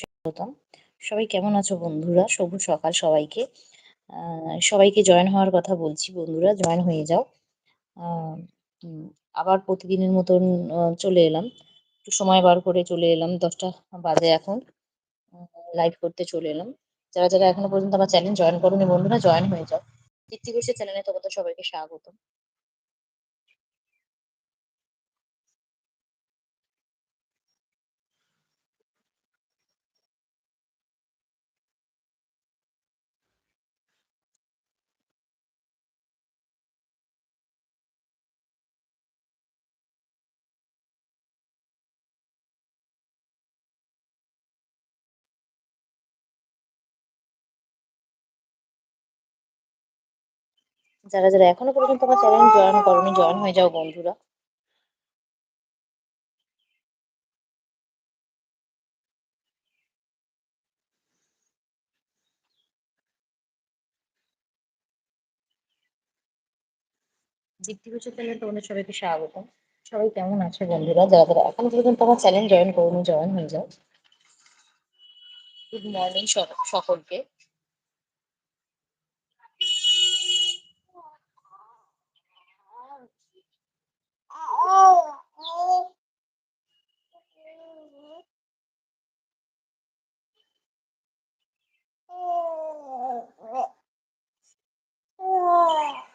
স্বাগতম সবাই কেমন আছো বন্ধুরা? শুভ সকাল সবাইকে। সবাইকে জয়েন হওয়ার কথা বলছি বন্ধুরা জয়েন হয়ে যাও। আবার প্রতিদিনের মতন চলে এলাম। একটু সময় বার করে চলে এলাম, দশটা বাজে এখন। লাইভ করতে চলে এলাম। যারা যারা এখনও পর্যন্ত আমার চ্যানেল জয়েন করোনি বন্ধুরা জয়েন হয়ে যাও। তৃপ্তি ঘোষের চ্যানেলে তোমাদের সবাইকে স্বাগতম। যারা যারা এখনও পর্যন্ত আমার চ্যানেল জয়েন করনি জয়েন হয়ে যাও বন্ধুরা। দীপ্তি বছর চ্যানেল তোমাদের সবাইকে স্বাগতম। সবাই কেমন আছে বন্ধুরা? যারা যারা এখনও পর্যন্ত আমার চ্যানেল জয়েন করুন জয়েন হয়ে যাও। গুড মর্নিং সকলকে। Oh. oh. oh.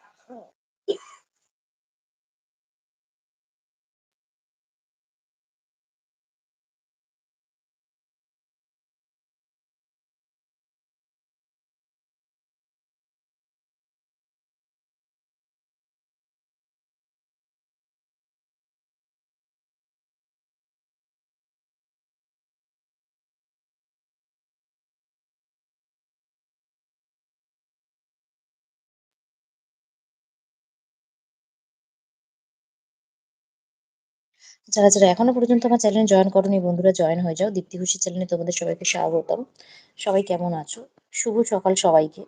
যারা যারা এখনও পর্যন্ত আমার চ্যানেল জয়েন করনি, বন্ধুরা জয়েন হয়ে যাও। দীপ্তি খুশি চ্যানেলে তোমাদের সবাইকে স্বাগতম। সবাই কেমন আছো? শুভ সকাল সবাইকে।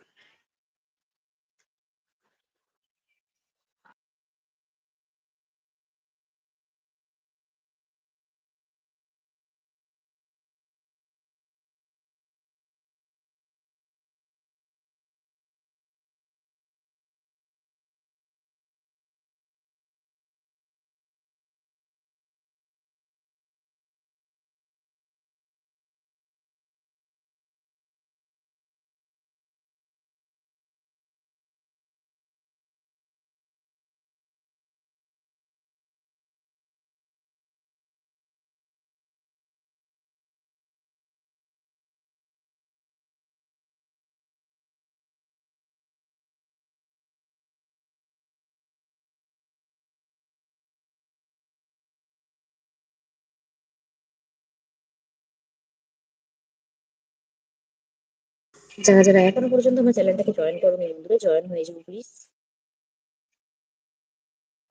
যারা যারা এখনও পর্যন্ত আমার চ্যানেলটাকে জয়েন করোনি, বন্ধুরা জয়েন হয়ে যাও প্লিজ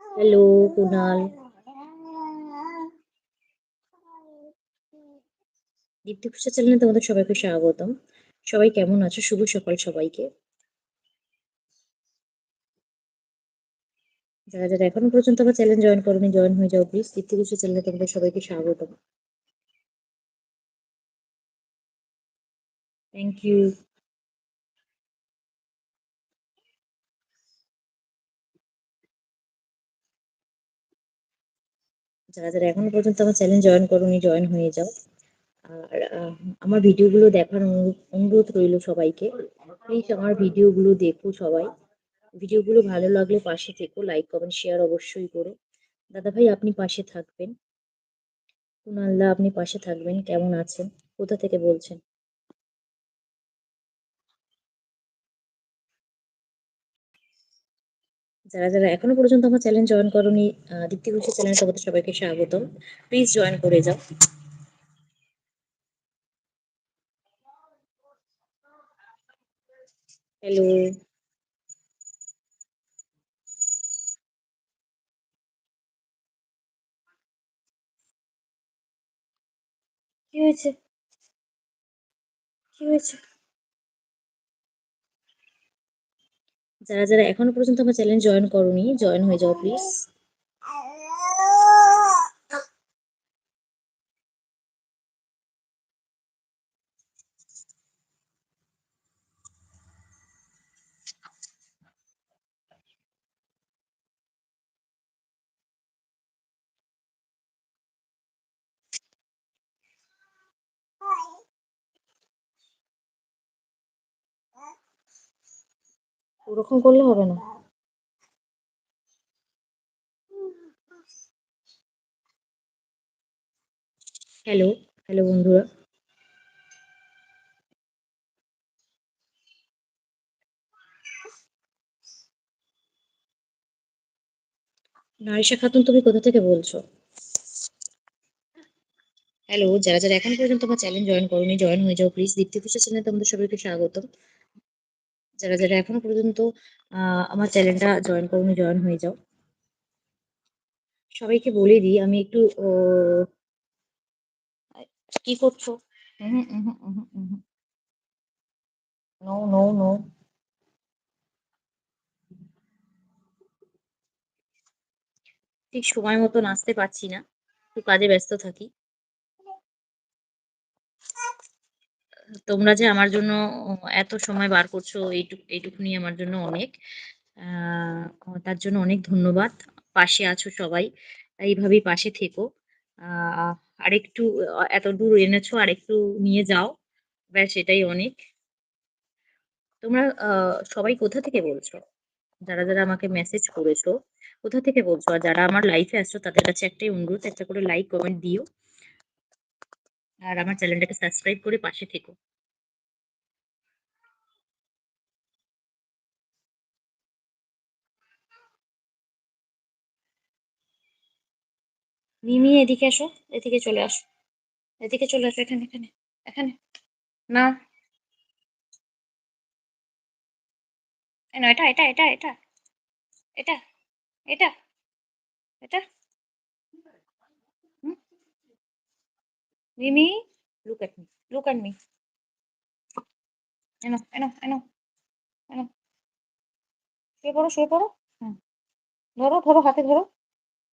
হ্যালো কুনাল। দীপ্তি খুশা চ্যানেলে তোমাদের সবাইকে স্বাগতম। সবাই কেমন আছো? শুভ সকাল সবাইকে। যারা যারা এখনও পর্যন্ত আমার চ্যানেল জয়েন করোনি জয়েন হয়ে যাও প্লিজ দীপ্তি খুশা চ্যানেলে তোমাদের সবাইকে স্বাগতম। থ্যাংক ইউ যারা যারা এখনও পর্যন্ত আমার চ্যানেল জয়েন করোনি জয়েন হয়ে যাও। আর আমার ভিডিওগুলো দেখার অনুরোধ রইল সবাইকে। প্লিজ আমার ভিডিওগুলো দেখো সবাই। ভিডিওগুলো ভালো লাগলে পাশে থেকো লাইক কমেন্ট শেয়ার অবশ্যই করো। দাদা ভাই আপনি পাশে থাকবেন। কুনাল্লা আপনি পাশে থাকবেন। কেমন আছেন? কোথা থেকে বলছেন? যারা যারা এখনও পর্যন্ত আমার চ্যানেল জয়েন করনি দীপ্তি ঘোষের চ্যানেল তোমাদের সবাইকে স্বাগতম। প্লিজ জয়েন করে যাও। হ্যালো কি হয়েছে? কি হয়েছে? যারা যারা এখনও পর্যন্ত আমার চ্যানেল জয়েন করোনি জয়েন হয়ে যাও প্লিজ ওরকম করলে হবে না। হ্যালো হ্যালো বন্ধুরা। নারিশা খাতুন, তুমি কোথা থেকে বলছো? হ্যালো যারা যারা এখন পর্যন্ত আমার চ্যানেল জয়েন করোনি জয়েন হয়ে যাও। প্লিজ দীপ্তি কুষা চ্যানেলে তোমাদের সবাইকে স্বাগতম। যারা যারা এখনও পর্যন্ত আমার চ্যানেলটা জয়েন করোনি জয়েন হয়ে যাও। সবাইকে বলে দিই, আমি একটু কি করছ? নো নো নো ঠিক সময় মতো নাচতে পারছি না। একটু কাজে ব্যস্ত থাকি। তোমরা যে আমার জন্য এত সময় বার করছ, এইটুকু এইটুকুনি আমার জন্য অনেক। তার জন্য অনেক ধন্যবাদ। পাশে আছো সবাই, এইভাবেই পাশে থেকো। আর একটু এত দূর এনেছো আর একটু নিয়ে যাও। ব্যাস, এটাই অনেক। তোমরা সবাই কোথা থেকে বলছো? যারা যারা আমাকে মেসেজ করেছ, কোথা থেকে বলছো? আর যারা আমার লাইফে আসছো তাদের কাছে একটাই অনুরোধ, একটা করে লাইক কমেন্ট দিও। আর আমার চ্যানেলটাকে সাবস্ক্রাইব করে পাশে থেকো। মিমি, এদিকে আসো এদিকে চলে আসো। এদিকে চলে আসো, এখানে এখানে এখানে। না, এটা এটা এটা এটা। এটা এটা এটা। মিমি look at me, look at me. এনো এনো এনো এনো শুয়ে পড়ো শুয়ে পড়ো। ধরো ধরো, হাতে ধরো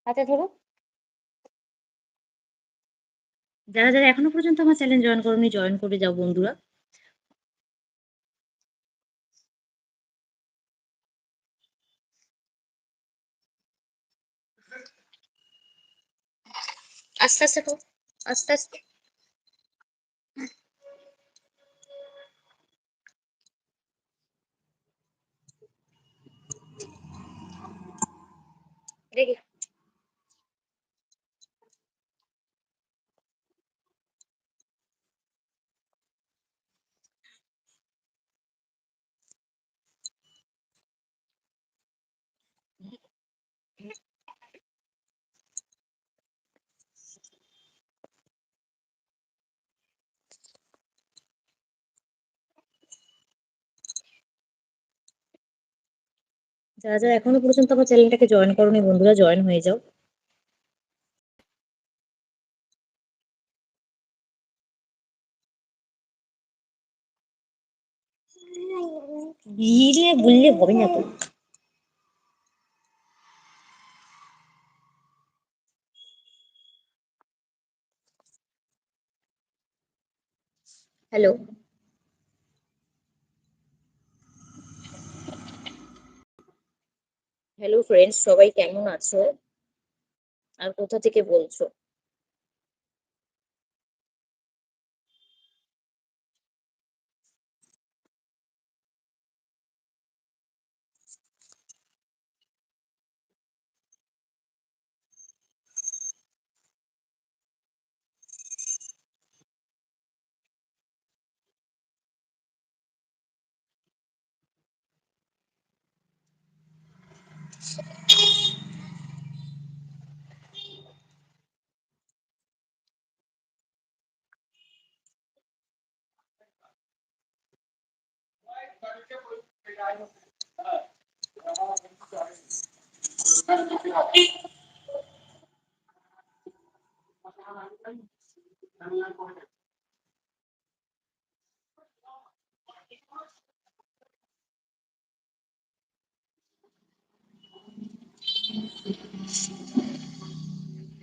হাতে ধরো। যারা যারা এখনও পর্যন্ত আমার চ্যানেল জয়েন করনি জয়েন করে যাও বন্ধুরা। আস্তে আস্তে আস্তে আস্তে। আস্তে দেখি যারা যারা এখনও পর্যন্ত আমার চ্যানেলটাকে জয়েন করনি বন্ধুরা জয়েন হয়ে যাও। ধীরে বললে হবে না তো। হ্যালো। হ্যালো ফ্রেন্ডস সবাই কেমন আছো? আর কোথা থেকে বলছো?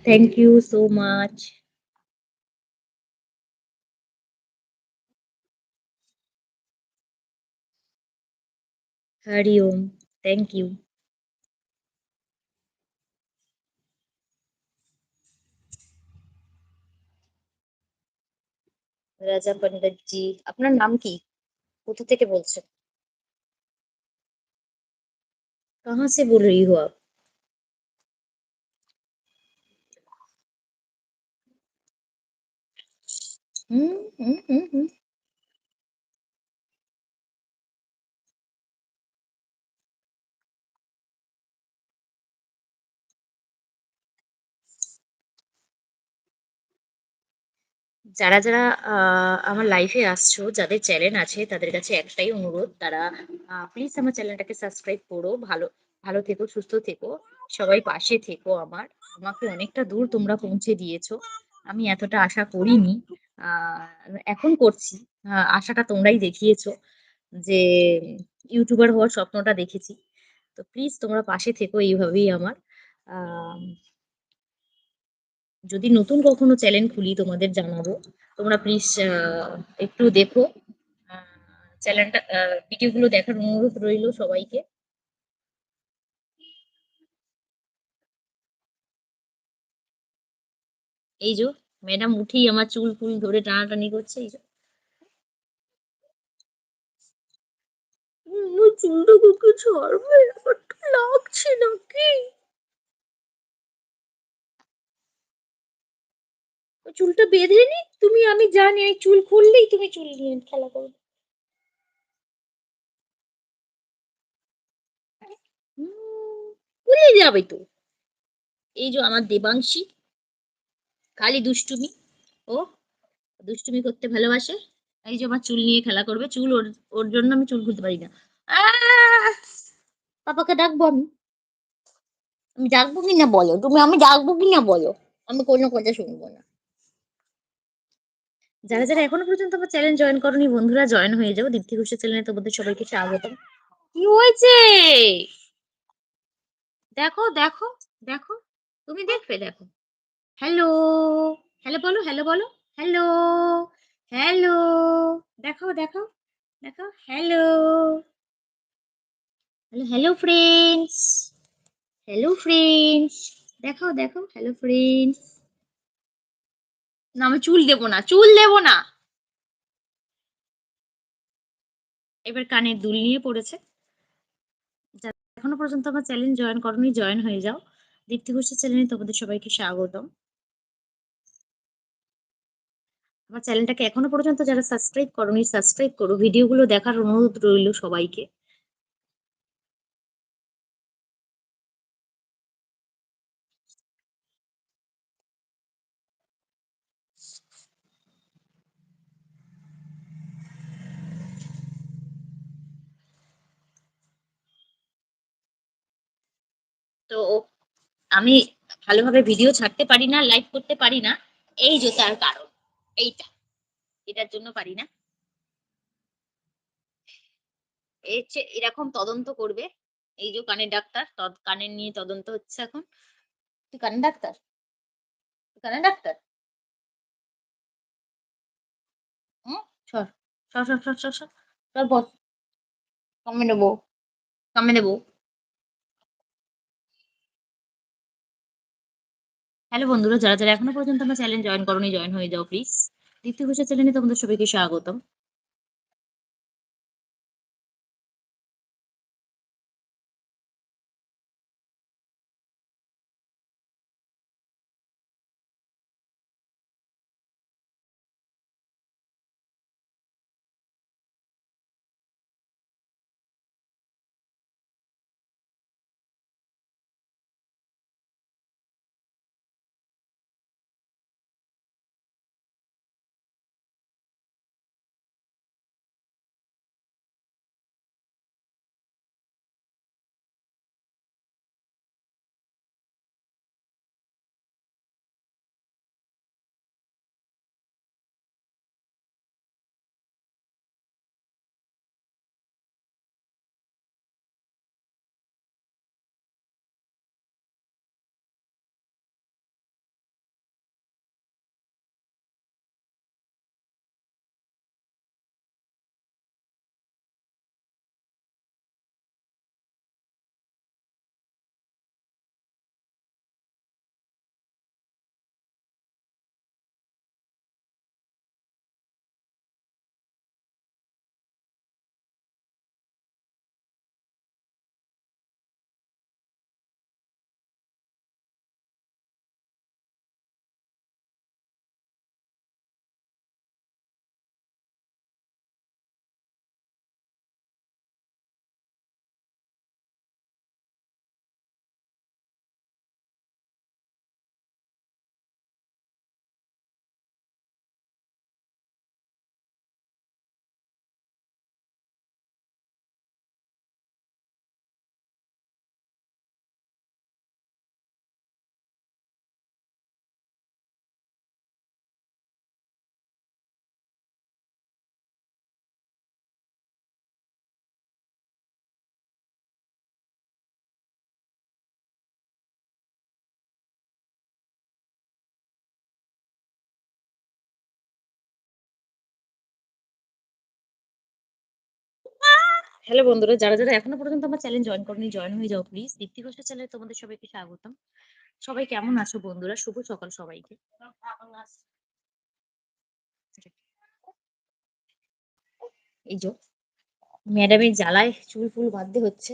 Thank you so much. Hari Om. Thank you. রাজা পণ্ডিতজি আপনার নাম কি কোথা থেকে বলছেন कहाँ से बोल रही हो आप হুম হুম হুম যারা যারা আমার লাইফে আসছো, যাদের চ্যানেল আছে, তাদের কাছে একটাই অনুরোধ, তারা প্লিজ আমার চ্যানেলটাকে সাবস্ক্রাইব করো, ভালো ভালো থেকো, সুস্থ থেকো, সবাই পাশে থেকো আমার, আমাকে অনেকটা দূর তোমরা পৌঁছে দিয়েছ, আমি এতটা আশা করিনি এখন করছি আশাটা তোমরাই দেখিয়েছো, যে ইউটিউবার হওয়ার স্বপ্নটা দেখেছি, তো প্লিজ তোমরা পাশে থেকো এইভাবেই আমার যদি নতুন কখনো চ্যানেল খুলি তোমাদের জানাব। তোমরা প্লিজ একটু দেখো। চ্যানেলটা ভিডিও গুলো দেখার অনুরোধ রইল সবাইকে। এই যে ম্যাডাম উঠেই আমার চুল ফুল ধরে টানাটানি করছে, এই যে। চুলটা কুকুর ছাড়বে আমার লাগছে নাকি? চুলটা বেঁধে নি, তুমি, আমি জানি, আমি চুল খুললেই তুমি চুল নিয়ে খেলা করবে। ভুলে যাবে তো। এই যে আমার দেবাংশী, খালি দুষ্টুমি, ও দুষ্টুমি করতে ভালোবাসে, এই যে আমার চুল নিয়ে খেলা করবে, চুল ওর ওর জন্য আমি চুল খুলতে পারি না! পাপাকে ডাকবো আমি? আমি ডাকবো কি না বলো? তুমি, আমি ডাকবো কি না বলো? আমি কোনো কথা শুনব না। যারা যারা এখনও পর্যন্ত আমার চ্যানেল জয়েন করনি, বন্ধুরা জয়েন হয়ে যাও। দীপ্তি ঘোষের চ্যানেলে তোমাদের সবাইকে স্বাগতম। কি হয়েছে? দেখো দেখো দেখো, তুমি দেখবে, দেখো। হ্যালো হ্যালো বলো হ্যালো বলো হ্যালো হ্যালো দেখো দেখো দেখো hello hello hello friends hello friends দেখো দেখো হ্যালো ফ্রেন্ডস না, আমি চুল দেবো না, চুল দেবো না। এবার কানের দুল নিয়ে পড়েছে। এখনও পর্যন্ত আমার চ্যানেল জয়েন করনি, জয়েন হয়ে যাও। দীপ্তি ঘোষের চ্যানেলে তোমাদের সবাইকে স্বাগতম। আমার চ্যানেলটাকে এখনও পর্যন্ত যারা সাবস্ক্রাইব করনি, সাবস্ক্রাইব করো। ভিডিওগুলো দেখার অনুরোধ রইল সবাইকে। তো আমি ভালোভাবে ভিডিও ছাড়তে পারি না লাইভ করতে পারি না। এই যে তার কারণ, এইটা। এটার জন্য পারি না। এরকম তদন্ত করবে। এই যে কানের ডাক্তার কানের নিয়ে তদন্ত হচ্ছে এখন। তুই কানের ডাক্তার? কানের ডাক্তার? হুম? সর। সর সর সর সর সর। বস। নেব। কামে নেব। হ্যালো বন্ধুরা, যারা যারা এখনও পর্যন্ত আমার চ্যানেল জয়েন করনি, জয়েন হয়ে যাও প্লিজ দ্বিতীয় ঘোষের চ্যানেলে তোমাদের সবাইকে স্বাগতম। হ্যালো বন্ধুরা, যারা যারা এখনও পর্যন্ত আমার চ্যানেল জয়েন করনি জয়েন হয়ে যাও প্লিজ দীপ্তি ঘোষের চ্যানেলে তোমাদের সবাইকে স্বাগতম। সবাই কেমন আছো বন্ধুরা? শুভ সকাল সবাইকে। এই যে ম্যাডামের জ্বালায় চুল ফুল বাঁধতে হচ্ছে।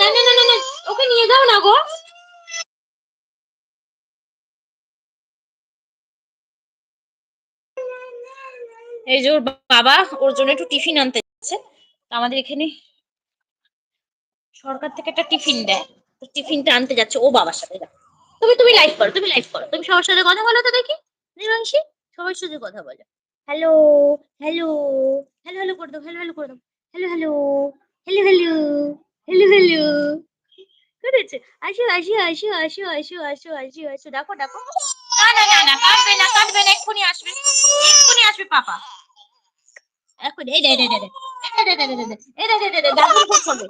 না না না না, ওকে নিয়ে যাও না গো। এই যে ওর বাবা ওর জন্য একটু টিফিন আনতে যাচ্ছে। আমাদের এখানে সরকার থেকে একটা টিফিন দেয়। টিফিনটা আনতে যাচ্ছে ও বাবার সাথে। যা তুমি তুমি লাইভ করো, তুমি লাইভ করো। তুমি সবার সাথে কথা বলো তো দেখি। দেবাংশী সবার সাথে কথা বলো। হ্যালো হ্যালো হ্যালো হ্যালো করে দাও হ্যালো হ্যালো করে দাও। Hello hello hello hello hello hello করেছে আসো আসো আসো আসো আসো আসো আসো আসো ডাকো ডাকো না না না না কাঁদবে না কাঁদবে না এক্ষুনি আসবে এক্ষুনি আসবে পাপা এক্ষুনি এই দে দে দে দে দে দে দে দে দে দে দে দে দে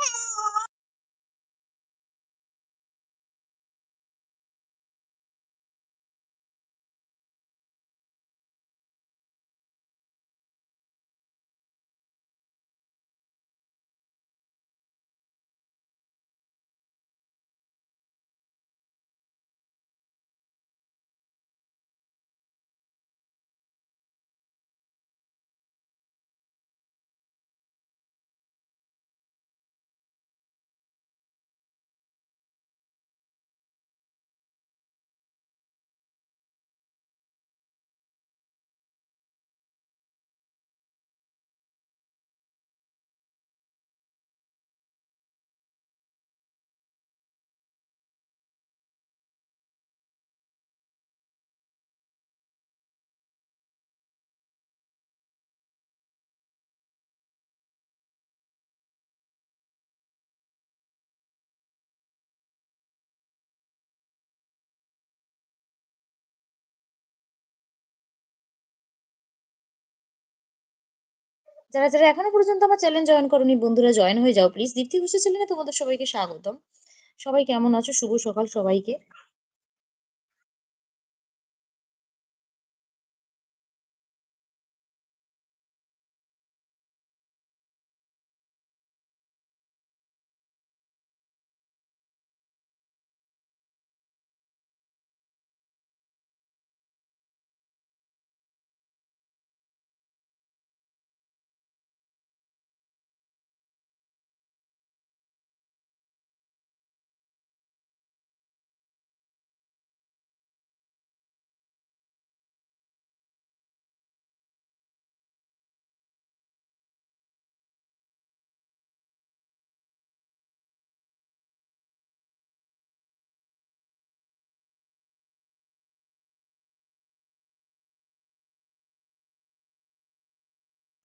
যারা যারা এখনও পর্যন্ত আমার চ্যানেল জয়েন করনি, বন্ধুরা জয়েন হয়ে যাও প্লিজ দীপ্তি ঘোষের চ্যানেলে তোমাদের সবাইকে স্বাগতম। সবাই কেমন আছো? শুভ সকাল সবাইকে।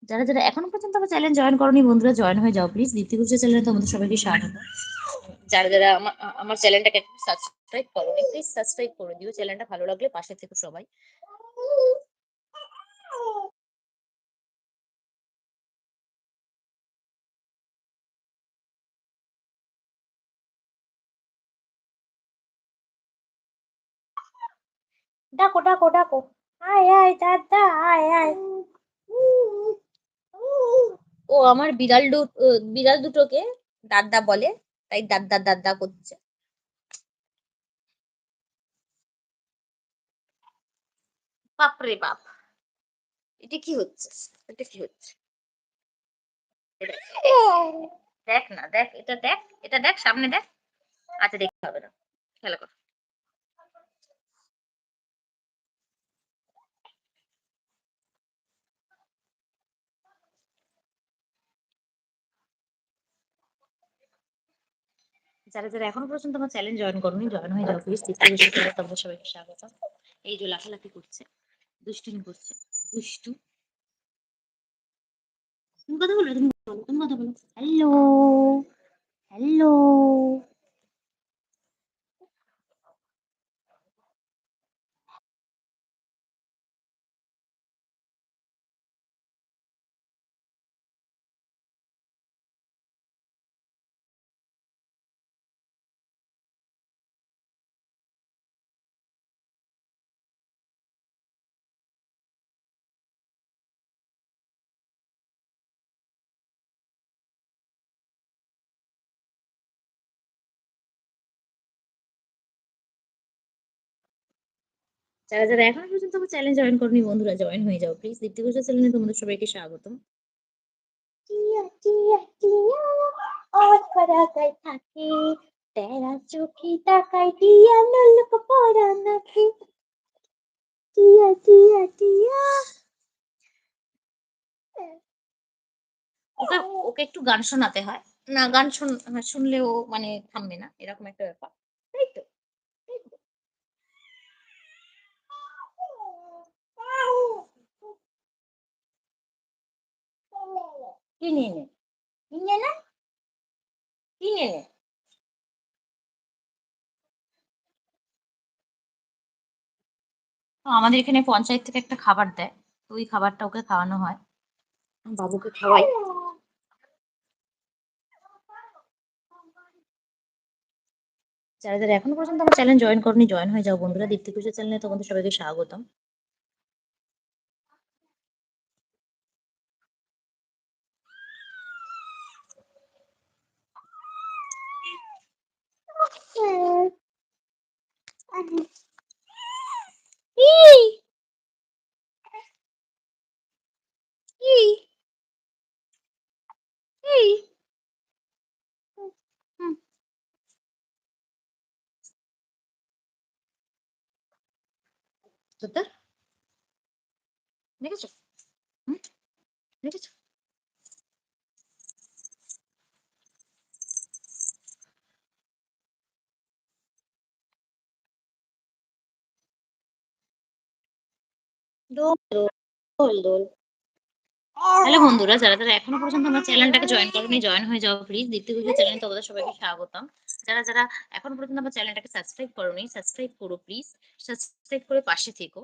যারা যারা এখনও পর্যন্ত আমার চ্যানেল জয়েন করনি বন্ধুরা জয়েন হয়ে যাও প্লিজ দীপ্তি ঘোষের চ্যানেলে তোমাদের সবাইকে স্বাগত। যারা যারা আমার আমার চ্যানেলটাকে সাবস্ক্রাইব করো প্লিজ সাবস্ক্রাইব করে দিও চ্যানেলটা ভালো লাগলে পাশে থেকো সবাই। ডাকো ডাকো ডাকো। আয় আয় দাদা আয় আয়। ও আমার বিড়াল বিড়াল দুটোকে দাদা বলে, তাই দাদা দাদা করছে। বাপরে বাপ, এটা কি হচ্ছে? এটা কি হচ্ছে? দেখ না, দেখ, এটা দেখ এটা দেখ, সামনে দেখ। আচ্ছা দেখতে হবে না। খেলা কর। যারা যারা এখনও পর্যন্ত আমার চ্যানেল জয়েন করনি জয়েন হয়ে যাও প্লিজ বছর করে তোমাদের সবাইকে স্বাগত। এই যে লাফালাফি করছে, দুষ্টুমি করছে, দুষ্টু। তুমি কথা বলো তুমি বলো, তুমি কথা বলো। হ্যালো হ্যালো যারা যারা এখনও পর্যন্ত আমার চ্যানেল জয়েন করনি বন্ধুরা জয়েন হয়ে যাও প্লিজ দীপ্তি ঘোষের চ্যানেলে তোমাদের সবাইকে স্বাগত ওকে একটু গান শোনাতে হয়। না গান হ্যাঁ, শুনলেও মানে থামবে না এরকম একটা ব্যাপার। কিনে নে কিনে না কিনে নে আমাদের এখানে পঞ্চায়েত থেকে একটা খাবার দেয়। তো ওই খাবারটা ওকে খাওয়ানো হয়। বাবুকে খাওয়াই। যারা যারা এখনও পর্যন্ত আমার চ্যানেল জয়েন করনি জয়েন হয়ে যাও বন্ধুরা। দীপ্তি কুশল চ্যানেলে তোমাদের সবাইকে স্বাগতম। দেখেছ হুম দেখেছ হ্যালো বন্ধুরা, যারা যারা এখনও পর্যন্ত আমার চ্যানেলটাকে জয়েন করেনি জয়েন হয়ে যাও প্লিজ দীপ্তি কুশল চ্যানেলে তোমাদের সবাইকে স্বাগতম। যারা যারা এখনও পর্যন্ত আমার চ্যানেলটাকে সাবস্ক্রাইব করোনি সাবস্ক্রাইব করো প্লিজ সাবস্ক্রাইব করে পাশে থেকো।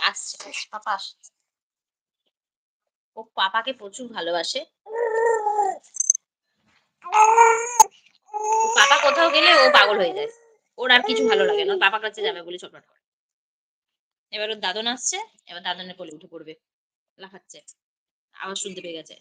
আসছে পাপা ও পাপাকে প্রচুর ভালোবাসে। পাপা কোথাও গেলে ও পাগল হয়ে যায়। ওর আর কিছু ভালো লাগে না। পাপার কাছে যাবে বলে ছটফট করে। এবার ওর দাদন আসছে। এবার দাদনের কোলে উঠে পড়বে। লাফাচ্ছে। আওয়াজ শুনতে পেয়ে গেছে।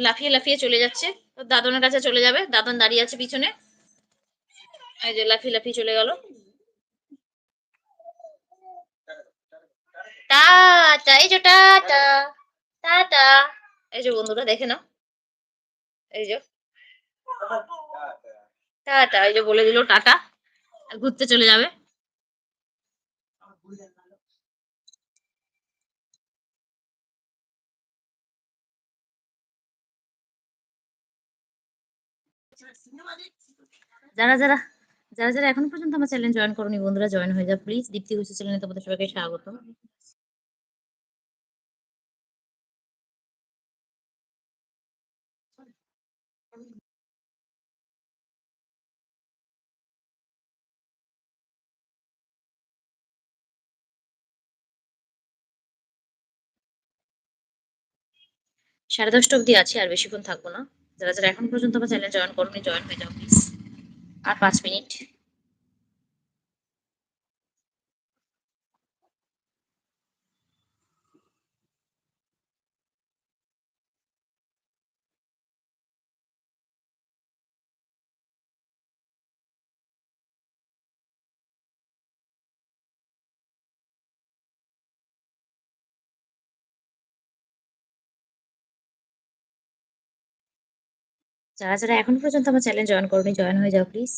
লাফিয়ে লাফিয়ে চলে যাচ্ছে। ওর দাদনের কাছে চলে যাবে। দাদন দাঁড়িয়ে আছে পিছনে। এই যে লাফিয়ে লাফিয়ে চলে গেল। টাটা, এই যে টাটা টাটা। এই যে বন্ধুরা, দেখে নাও। এই যে। টাটা, এই যে বলে দিল টাটা। ঘুরতে চলে যাবে। যারা যারা যারা যারা এখন পর্যন্ত আমার চ্যানেল জয়েন করনি, বন্ধুরা জয়েন হয়ে যাও প্লিজ দীপ্তি ঘোষ চ্যানেলে তোমাদের সবাইকে স্বাগত। সাড়ে দশটা অবধি আছে, আর বেশিক্ষণ থাকব না। যারা যারা এখন পর্যন্ত আমার চ্যানেল জয়েন করনি জয়েন হয়ে যাও প্লিজ আর পাঁচ মিনিট যারা যারা এখন পর্যন্ত আমার চ্যানেল জয়েন করনি জয়েন হয়ে যাও প্লিজ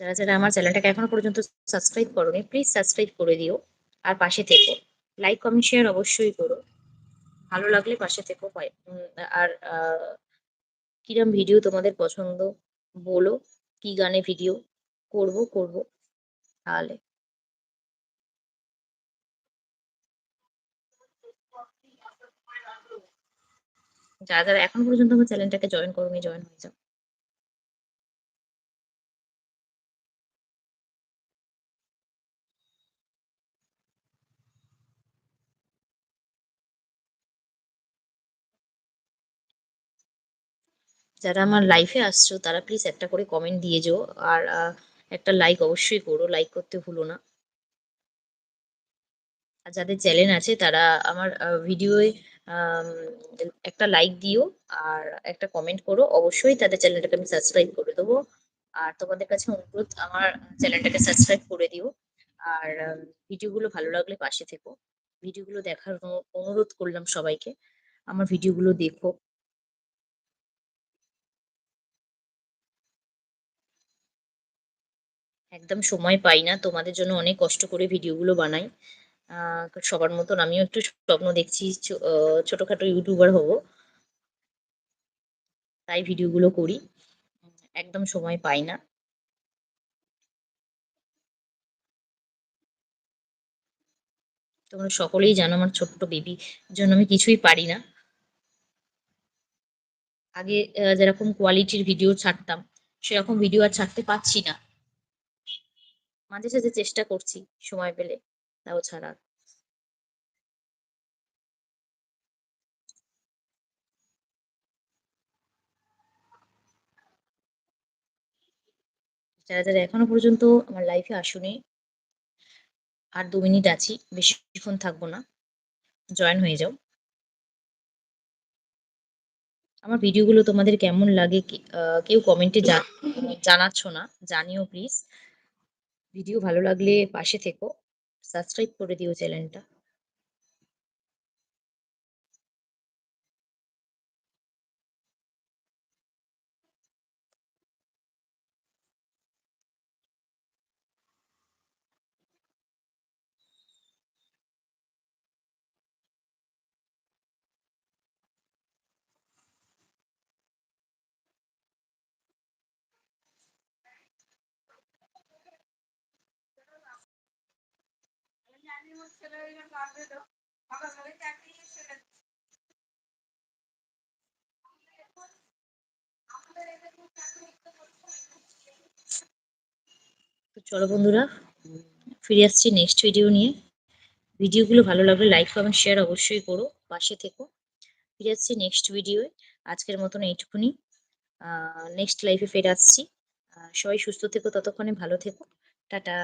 যারা যারা আমার চ্যানেলটাকে এখনও পর্যন্ত সাবস্ক্রাইব করোনি প্লিজ সাবস্ক্রাইব করে দিও আর পাশে থেকো। লাইক কমেন্ট শেয়ার অবশ্যই করো। ভালো লাগলে পাশে থেকো আর কিরম ভিডিও তোমাদের পছন্দ বলো, কি গানে ভিডিও করব করব। তাহলে। যারা যারা এখন পর্যন্ত আমার চ্যানেলটাকে জয়েন করোনি জয়েন হয়ে যাও। যারা আমার লাইফে আসছো, তারা প্লিজ একটা করে কমেন্ট দিয়ে যেও। আর একটা লাইক অবশ্যই করো লাইক করতে ভুলো না। আর যাদের চ্যানেল আছে, তারা আমার ভিডিওয়ে একটা লাইক দিও আর একটা কমেন্ট করো। অবশ্যই তাদের চ্যানেলটাকে আমি সাবস্ক্রাইব করে দেবো। আর তোমাদের কাছে অনুরোধ, আমার চ্যানেলটাকে সাবস্ক্রাইব করে দিও। আর ভিডিওগুলো ভালো লাগলে পাশে থেকো। ভিডিওগুলো দেখার অনু- অনুরোধ করলাম সবাইকে। আমার ভিডিওগুলো দেখো। একদম সময় পাই না। তোমাদের জন্য অনেক কষ্ট করে ভিডিওগুলো বানাই। সবার মতন আমিও একটু স্বপ্ন দেখছি ছোটখাটো ইউটিউবার হব। তাই ভিডিওগুলো করি। একদম সময় পাই না। তোমরা সকলেই জানো আমার ছোট্ট বেবি জন্য আমি কিছুই পারি না। আগে যেরকম কোয়ালিটির ভিডিও ছাড়তাম, সেরকম ভিডিও আর ছাড়তে পারছি না। মাঝে সাঝে চেষ্টা করছি সময় পেলে, তাও ছাড়ার যারা যারা এখনও পর্যন্ত আমার লাইফে আসুনি, আর দু মিনিট আছি, বেশিক্ষণ থাকব না জয়েন হয়ে যাও। আমার ভিডিওগুলো তোমাদের কেমন লাগে কেউ কমেন্টে জানাচ্ছ না, জানিও প্লিজ ভিডিও ভালো লাগলে পাশে থেকো সাবস্ক্রাইব করে দিও চ্যানেলটা চলো বন্ধুরা, ফিরে আসছি নেক্সট ভিডিও নিয়ে। ভিডিওগুলো ভালো লাগলে লাইক কমেন্ট শেয়ার অবশ্যই করো, পাশে থেকো। ফিরে আসছি নেক্সট ভিডিওয়ে আজকের মতন এইটুকুনি। নেক্সট লাইফে ফের আসছি। সবাই সুস্থ থেকো, ততক্ষণে ভালো থেকো। টাটা।